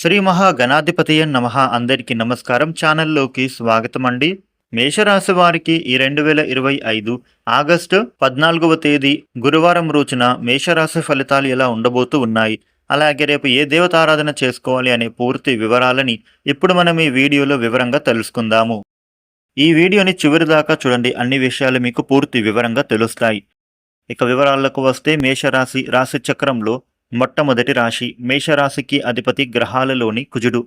శ్రీ మహాగణాధిపతియ నమ. అందరికీ నమస్కారం. ఛానల్లోకి స్వాగతం అండి మేషరాశి వారికి ఈ రెండు వేల ఇరవై ఐదు ఆగస్టు పద్నాలుగవ తేదీ గురువారం రోజున మేషరాశి ఫలితాలు ఎలా ఉండబోతూ ఉన్నాయి? అలాగే రేపు ఏ దేవతారాధన చేసుకోవాలి అనే పూర్తి వివరాలని ఇప్పుడు మనం ఈ వీడియోలో వివరంగా తెలుసుకుందాము. ఈ వీడియోని చివరి దాకా చూడండి. అన్ని విషయాలు మీకు పూర్తి వివరంగా తెలుస్తాయి. ఇక వివరాలకు వస్తే మేషరాశి రాశి చక్రంలో మొట్టమొదటి రాశి మేషరాశికి అధిపతి గ్రహాలలోని కుజుడు.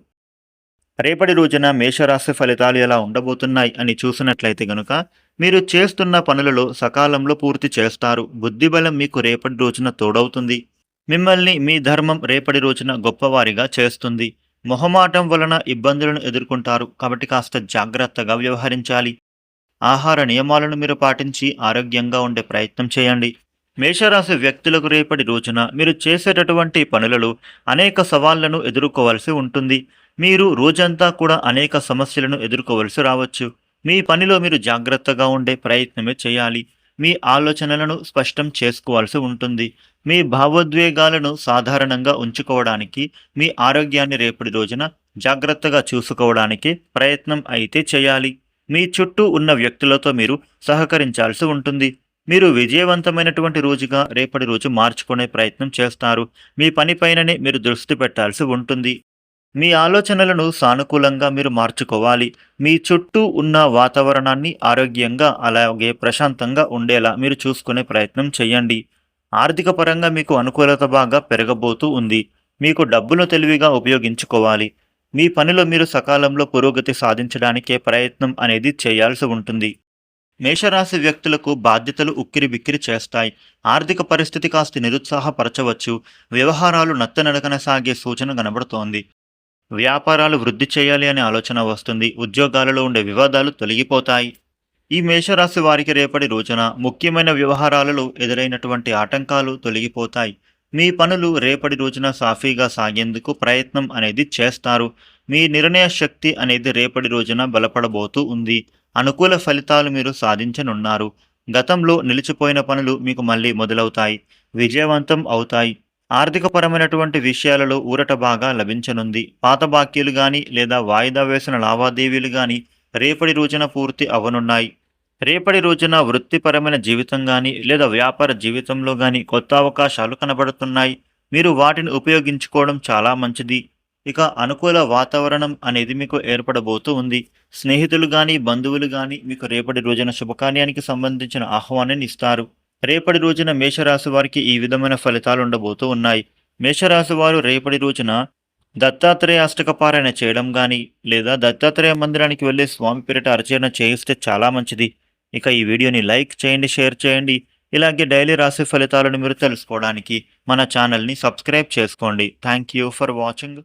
రేపటి రోజున మేషరాశి ఫలితాలు ఎలా ఉండబోతున్నాయి అని చూసినట్లయితే గనుక మీరు చేస్తున్న పనులలో సకాలంలో పూర్తి చేస్తారు. బుద్ధిబలం మీకు రేపటి రోజున తోడవుతుంది. మిమ్మల్ని మీ ధర్మం రేపటి రోజున గొప్పవారిగా చేస్తుంది. మొహమాటం వలన ఇబ్బందులను ఎదుర్కొంటారు. కాబట్టి కాస్త జాగ్రత్తగా వ్యవహరించాలి. ఆహార నియమాలను మీరు పాటించి ఆరోగ్యంగా ఉండే ప్రయత్నం చేయండి. మేషరాశి వ్యక్తులకు రేపటి రోజున మీరు చేసేటటువంటి పనులలో అనేక సవాళ్ళను ఎదుర్కోవాల్సి ఉంటుంది. మీరు రోజంతా కూడా అనేక సమస్యలను ఎదుర్కోవలసి రావచ్చు. మీ పనిలో మీరు జాగ్రత్తగా ఉండే ప్రయత్నమే చేయాలి. మీ ఆలోచనలను స్పష్టం చేసుకోవాల్సి ఉంటుంది. మీ భావోద్వేగాలను సాధారణంగా ఉంచుకోవడానికి మీ ఆరోగ్యాన్ని రేపటి రోజున జాగ్రత్తగా చూసుకోవడానికి ప్రయత్నం అయితే చేయాలి. మీ చుట్టూ ఉన్న వ్యక్తులతో మీరు సహకరించాల్సి ఉంటుంది. మీరు విజయవంతమైనటువంటి రోజుగా రేపటి రోజు మార్చుకునే ప్రయత్నం చేస్తారు. మీ పనిపైననే మీరు దృష్టి పెట్టాల్సి ఉంటుంది. మీ ఆలోచనలను సానుకూలంగా మీరు మార్చుకోవాలి. మీ చుట్టూ ఉన్న వాతావరణాన్ని ఆరోగ్యంగా అలాగే ప్రశాంతంగా ఉండేలా మీరు చూసుకునే ప్రయత్నం చేయండి. ఆర్థిక పరంగా మీకు అనుకూలత బాగా పెరగబోతూ ఉంది. మీకు డబ్బును తెలివిగా ఉపయోగించుకోవాలి. మీ పనిలో మీరు సకాలంలో పురోగతి సాధించడానికే ప్రయత్నం అనేది చేయాల్సి ఉంటుంది. మేషరాశి వ్యక్తులకు బాధ్యతలు ఉక్కిరి బిక్కిరి చేస్తాయి. ఆర్థిక పరిస్థితి కాస్త నిరుత్సాహపరచవచ్చు. వ్యవహారాలు నత్తనడకన సాగే సూచన కనబడుతోంది. వ్యాపారాలు వృద్ధి చేయాలి అనే ఆలోచన వస్తుంది. ఉద్యోగాలలో ఉండే వివాదాలు తొలగిపోతాయి. ఈ మేషరాశి వారికి రేపటి రోజున ముఖ్యమైన వ్యవహారాలలో ఎదురైనటువంటి ఆటంకాలు తొలగిపోతాయి. మీ పనులు రేపటి రోజున సాఫీగా సాగేందుకు ప్రయత్నం అనేది చేస్తారు. మీ నిర్ణయ శక్తి అనేది రేపటి రోజున బలపడబోతూ ఉంది. అనుకూల ఫలితాలు మీరు సాధించనున్నారు. గతంలో నిలిచిపోయిన పనులు మీకు మళ్ళీ మొదలవుతాయి. విజయవంతం అవుతాయి. ఆర్థికపరమైనటువంటి విషయాలలో ఊరట బాగా లభించనుంది. పాత బాకీలు కానీ లేదా వాయిదా వేసిన లావాదేవీలు కానీ రేపటి రోజున పూర్తి అవనున్నాయి. రేపటి రోజున వృత్తిపరమైన జీవితం కానీ లేదా వ్యాపార జీవితంలో కానీ కొత్త అవకాశాలు కనబడుతున్నాయి. మీరు వాటిని ఉపయోగించుకోవడం చాలా మంచిది. ఇక అనుకూల వాతావరణం అనేది మీకు ఏర్పడబోతూ ఉంది. స్నేహితులు కానీ బంధువులు కానీ మీకు రేపటి రోజున శుభకార్యానికి సంబంధించిన ఆహ్వానాన్ని ఇస్తారు. రేపటి రోజున మేషరాశి వారికి ఈ విధమైన ఫలితాలు ఉండబోతూ ఉన్నాయి. మేషరాశి వారు రేపటి రోజున దత్తాత్రేయ అష్టక పారాయణ చేయడం కానీ లేదా దత్తాత్రేయ మందిరానికి వెళ్ళే స్వామి పేరిట అర్చన చేయిస్తే చాలా మంచిది. ఇక ఈ వీడియోని లైక్ చేయండి షేర్ చేయండి. ఇలాగే డైలీ రాశి ఫలితాలను మీరు తెలుసుకోవడానికి మన ఛానల్ని సబ్స్క్రైబ్ చేసుకోండి. Thank you for watching.